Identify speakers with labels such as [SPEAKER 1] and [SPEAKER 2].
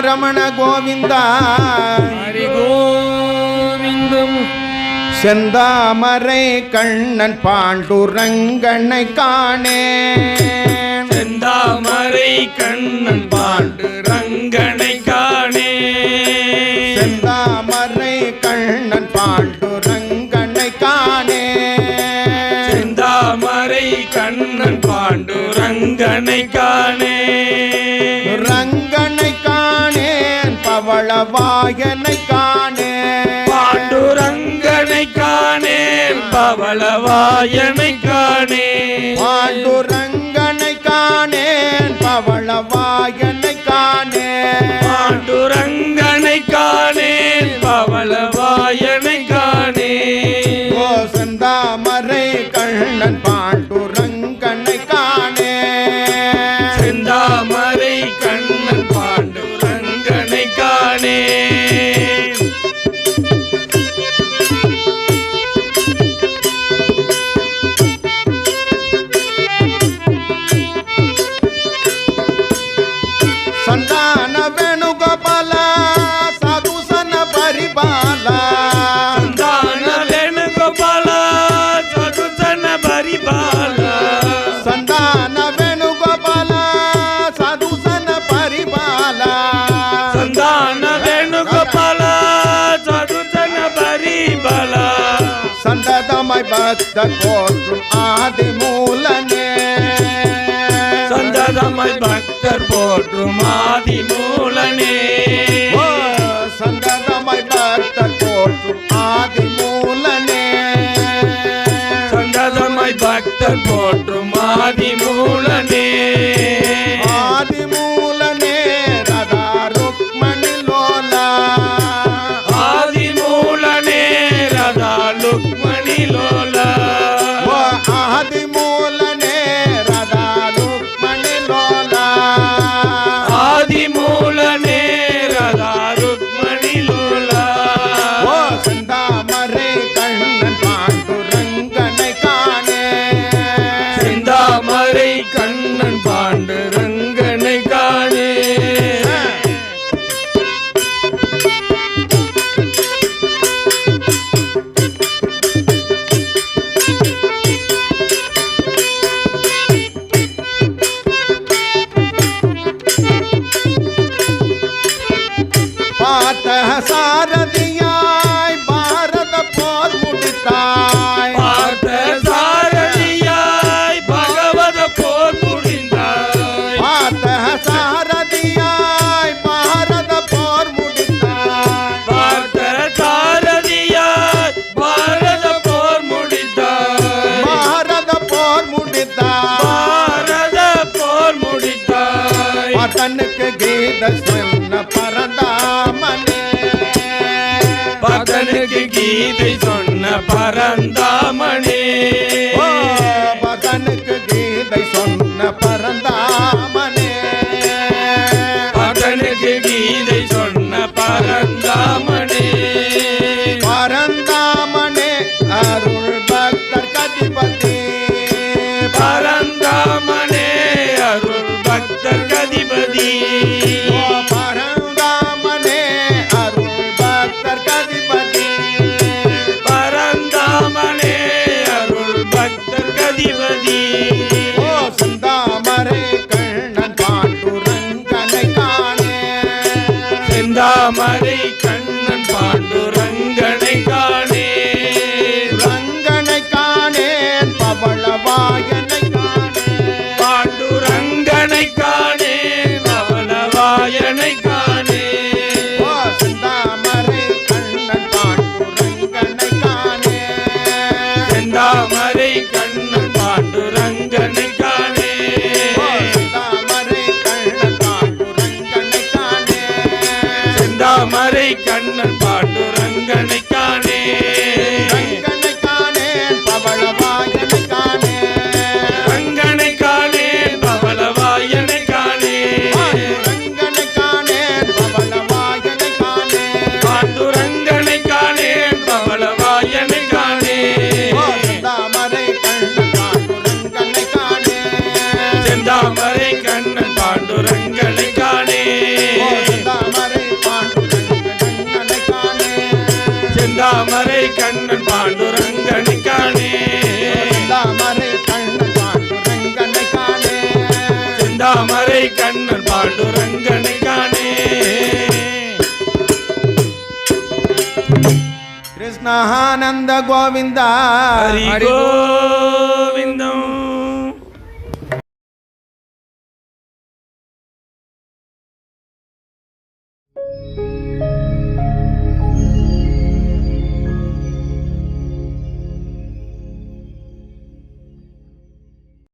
[SPEAKER 1] ரமண கோவிந்தா
[SPEAKER 2] ஹரி கோவிந்தம்
[SPEAKER 1] செந்தாமரை கண்ணன் பாண்டுரங்கனை காணே
[SPEAKER 2] செந்தாமரை கண்ணன் பாண்டு ரங்கனை காணே ரங்கனை
[SPEAKER 1] காணேன் பவளவாயனை காணே
[SPEAKER 2] பாண்டுரங்கனை காணேன் பவளவாயனை காணே
[SPEAKER 1] காணே பலா
[SPEAKER 2] சந்ததமாய் பக்த போற்றும் ஆதி மூலனே. சந்ததமாய் பக்தர் போற்றும் ஆதி மூலனே.
[SPEAKER 1] சந்ததமாய் பக்தர் போற்றும்
[SPEAKER 2] ஆதி மூலனே.
[SPEAKER 1] சந்ததமாய் பக்தர் போற்றும்
[SPEAKER 2] ஆதி மூலனே.
[SPEAKER 1] ಮಾತ ಸಾರದಿ. சொன்ன பரந்தாமனே?
[SPEAKER 2] பகனுக்கு கீதை சொன்ன பரந்தாமணி
[SPEAKER 1] ஓ பதனுக்கு கீதை சொன்ன பரந்தாமனே.
[SPEAKER 2] பகனுக்கு கீதை சொன்ன பரந்தாமணி
[SPEAKER 1] பரந்தாமனே அருள் பக்தர் கதிபதி.
[SPEAKER 2] பரந்தாமனே அருள் பக்தர் கதிபதி.
[SPEAKER 1] செந்தாமரை கண்ணன் பாண்டுரங்கனை காணே. ரங்கனை காணேன் பவளவாயனை காணேன்
[SPEAKER 2] பாண்டுரங்கனை காணே பவனவாயனை காணே.
[SPEAKER 1] செந்தாமரை கண்ணன் பாண்டுரங்கனை காணே.
[SPEAKER 2] செந்தாமரை
[SPEAKER 1] தாமரை கண்ணன் பாண்டுரங்கனை காணே
[SPEAKER 2] தாமரை கண்ணன் பாண்டுரங்கனை காணே தாமரை கண்ணன் பாண்டுரங்கனை காணே
[SPEAKER 1] கிருஷ்ணானந்த கோவிந்தா.
[SPEAKER 2] Govindam thank you